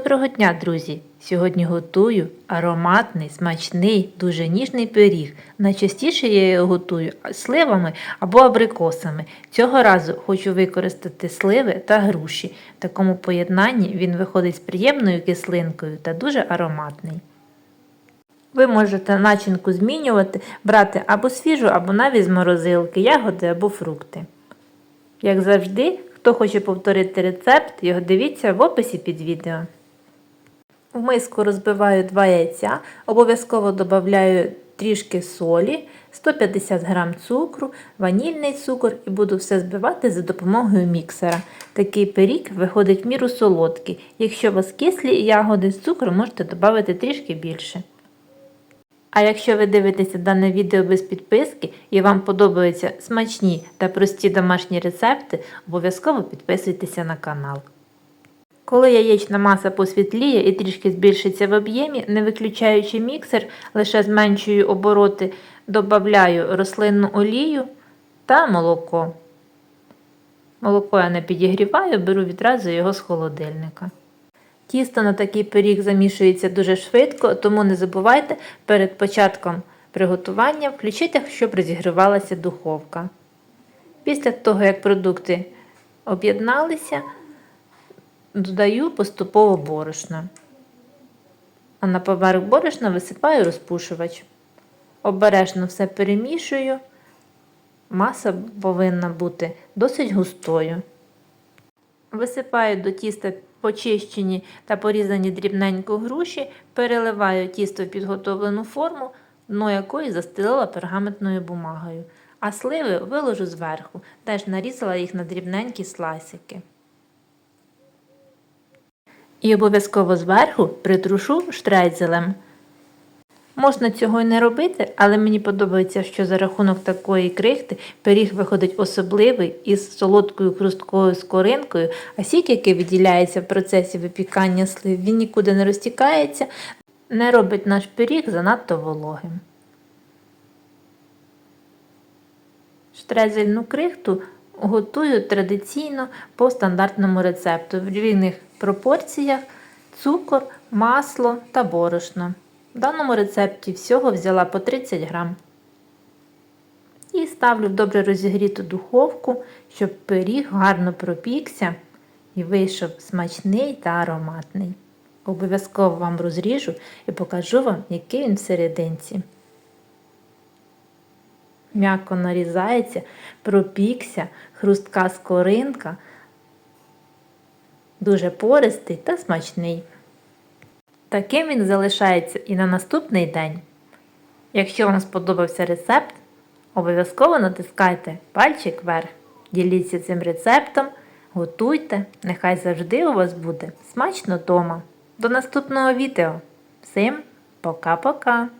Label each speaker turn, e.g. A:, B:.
A: Доброго дня, друзі! Сьогодні готую ароматний, смачний, дуже ніжний пиріг. Найчастіше я його готую сливами або абрикосами. Цього разу хочу використати сливи та груші. В такому поєднанні він виходить з приємною кислинкою та дуже ароматний. Ви можете начинку змінювати, брати або свіжу, або навіть з морозилки, ягоди або фрукти. Як завжди, хто хоче повторити рецепт, його дивіться в описі під відео. В миску розбиваю 2 яйця, обов'язково додаю трішки солі, 150 г цукру, ванільний цукор і буду все збивати за допомогою міксера. Такий пиріг виходить в міру солодкий. Якщо у вас кислі ягоди з цукру, можете додати трішки більше. А якщо ви дивитеся дане відео без підписки і вам подобаються смачні та прості домашні рецепти, обов'язково підписуйтеся на канал. Коли яєчна маса посвітліє і трішки збільшиться в об'ємі, не виключаючи міксер, лише зменшую обороти, додаю рослинну олію та молоко. Молоко я не підігріваю, беру відразу його з холодильника. Тісто на такий пиріг замішується дуже швидко, тому не забувайте перед початком приготування включити, щоб розігрівалася духовка. Після того, як продукти об'єдналися, додаю поступово борошно. А на поверх борошна висипаю розпушувач. Обережно все перемішую. Маса повинна бути досить густою. Висипаю до тіста почищені та порізані дрібненько груші, переливаю тісто в підготовлену форму, дно якої застелила пергаментною бумагою, а сливи виложу зверху, теж нарізала їх на дрібненькі слайсики. І обов'язково зверху притрушу штрейцелем. Можна цього й не робити, але мені подобається, що за рахунок такої крихти пиріг виходить особливий із солодкою хрусткою скоринкою, а сік, який виділяється в процесі випікання слив, він нікуди не розтікається, не робить наш пиріг занадто вологим. Штрезельну крихту готую традиційно по стандартному рецепту в рівних пропорціях цукор, масло та борошно. В даному рецепті всього взяла по 30 грам. І ставлю в добре розігріту духовку, щоб пиріг гарно пропікся і вийшов смачний та ароматний. Обов'язково вам розріжу і покажу вам, який він всерединці. М'яко нарізається, пропікся, хрустка скоринка, дуже пористий та смачний. Таким він залишається і на наступний день. Якщо вам сподобався рецепт, обов'язково натискайте пальчик вверх. Діліться цим рецептом, готуйте, нехай завжди у вас буде смачно вдома. До наступного відео. Всім пока-пока!